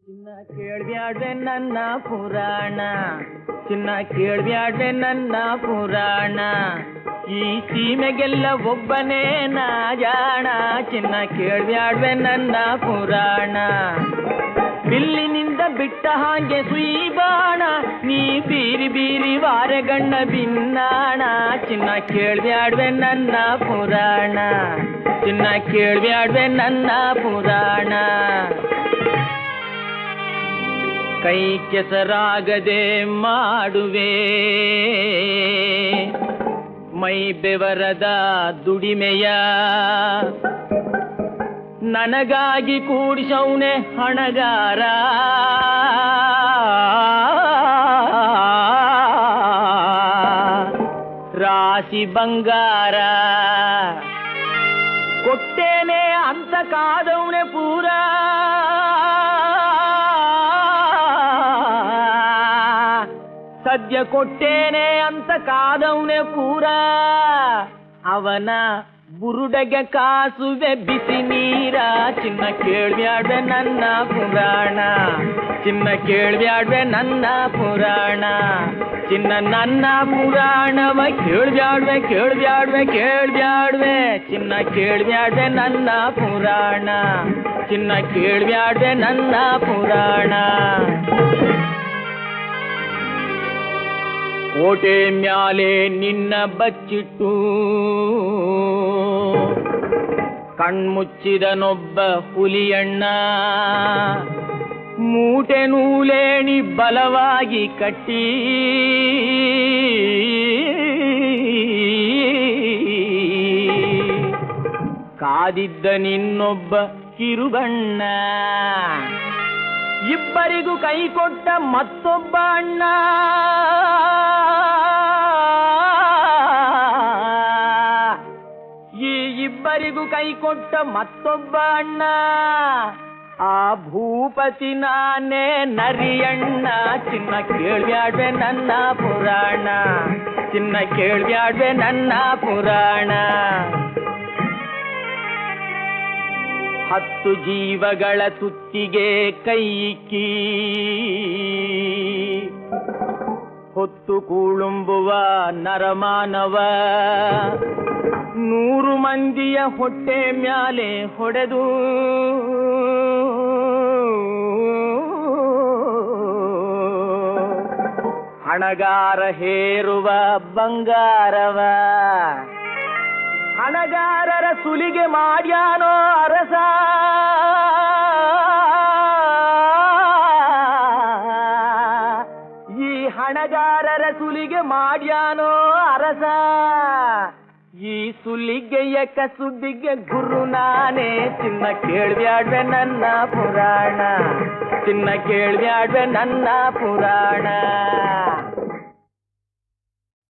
ಚಿನ್ನ ಕೇಳ್ಬ್ಯಾಡ್ರೆ ನನ್ನ ಪುರಾಣ. ಚಿನ್ನ ಕೇಳ್ಬ್ಯಾಡ್ರೆ ನನ್ನ ಪುರಾಣ. ಈ ಸೀಮೆಗೆಲ್ಲ ಒಬ್ಬನೇ ನಾ ಜಾಣ ಚಿನ್ನ ಕೇಳ್ಬ್ಯಾಡ್ವೆ ನನ್ನ ಪುರಾಣ. ಬಿಲ್ಲಿನಿಂದ ಬಿಟ್ಟ ಹಾಗೆ ಸುಯಿ ಬಾಣ ನೀ ಬೀರಿ ಬೀರಿ ವಾರೆಗಣ್ಣ ಬಿನ್ನಾಣ. ಚಿನ್ನ ಕೇಳ್ಬ್ಯಾಡ್ವೆ ನನ್ನ ಪುರಾಣ. ಚಿನ್ನ ಕೇಳ್ಬ್ಯಾಡ್ವೆ ನನ್ನ ಪುರಾಣ. ಕೈ ಕೆಸರಾಗದೆ ಮಾಡುವೆ. ಮೈ ಬೆವರದ ದುಡಿಮೆಯ ನನಗಾಗಿ ಕೂಡಿಸೌನೆ ಹಣಗಾರ. ರಾಶಿ ಬಂಗಾರ. ಕೊಟ್ಟೇನೆ ಅಂತ ಕಾದವನೆ ಪೂರ. ಸದ್ಯ ಕೊಟ್ಟೇನೆ ಅಂತ ಕಾದವನೆ ಪೂರ. ಅವನ ಬುರುಡೆಗೆ ಕಾಸುವೆ ಬಿಸಿ ನೀರ. ಚಿನ್ನ ಕೇಳ್ಬ್ಯಾಡ್ವೆ ನನ್ನ ಪುರಾಣ. ಚಿನ್ನ ಕೇಳ್ಬ್ಯಾಡ್ವೆ ನನ್ನ ಪುರಾಣ. ಚಿನ್ನ ನನ್ನ ಪುರಾಣವ ಕೇಳ್ಬ್ಯಾಡ್ವೆ ಕೇಳ್ಬ್ಯಾಡ್ವೆ ಕೇಳ್ಬ್ಯಾಡ್ವೆ ಚಿನ್ನ ಕೇಳ್ಬ್ಯಾಡ್ವೆ ನನ್ನ ಪುರಾಣ. ಚಿನ್ನ ಕೇಳ್ಬ್ಯಾಡ್ವೆ ನನ್ನ ಪುರಾಣ. ಕೋಟೆ ಮ್ಯಾಲೆ ನಿನ್ನ ಬಚ್ಚಿಟ್ಟು. ಕಣ್ಮುಚ್ಚಿದನೊಬ್ಬ ಹುಲಿಯಣ್ಣ. ಮೂಟೆ ನೂಲೇಣಿ ಬಲವಾಗಿ ಕಟ್ಟಿ. ಕಾದಿದ್ದ ನಿನ್ನೊಬ್ಬ ಕಿರುಬಣ್ಣ. ಇಬ್ಬರಿಗೂ ಕೈ ಕೊಟ್ಟ ಮತ್ತೊಬ್ಬ ಅಣ್ಣ ಈ ಇಬ್ಬರಿಗೂ ಕೈ ಕೊಟ್ಟ ಮತ್ತೊಬ್ಬ ಅಣ್ಣ ಆ ಭೂಪತಿ ನಾನೇ ನರಿಯಣ್ಣ ಚಿನ್ನ ಕೇಳ್ಬ್ಯಾಡ್ವೆ ನನ್ನ ಪುರಾಣ ಚಿನ್ನ ಕೇಳ್ಬ್ಯಾಡ್ವೆ ನನ್ನ ಪುರಾಣ ಹತ್ತು ಜೀವಗಳ ತುತ್ತಿಗೆ ಕೈಕಿ ಹೊತ್ತು ಕೂಳುಂಬುವ ನರಮಾನವ. ನೂರು ಮಂದಿಯ ಹೊಟ್ಟೆ ಮ್ಯಾಲೆ ಹೊಡೆದು. ಹಣಗಾರ ಹೇರುವ ಬಂಗಾರವ. ಹಣಗಾರರ ಸುಲಿಗೆ ಮಾಡ್ಯಾನೋ ಅರಸ. ಈ ಹಣಗಾರರ ಸುಲಿಗೆ ಮಾಡ್ಯಾನೋ ಅರಸ. ಈ ಸುಲಿಗೆಯ ಕಸುದಿಗೆ ಗುರು ನಾನೇ. ಚಿನ್ನ ಕೇಳ್ಬ್ಯಾಡ್ವೆ ನನ್ನ ಪುರಾಣ. ಚಿನ್ನ ಕೇಳ್ಬ್ಯಾಡ್ವೆ ನನ್ನ ಪುರಾಣ.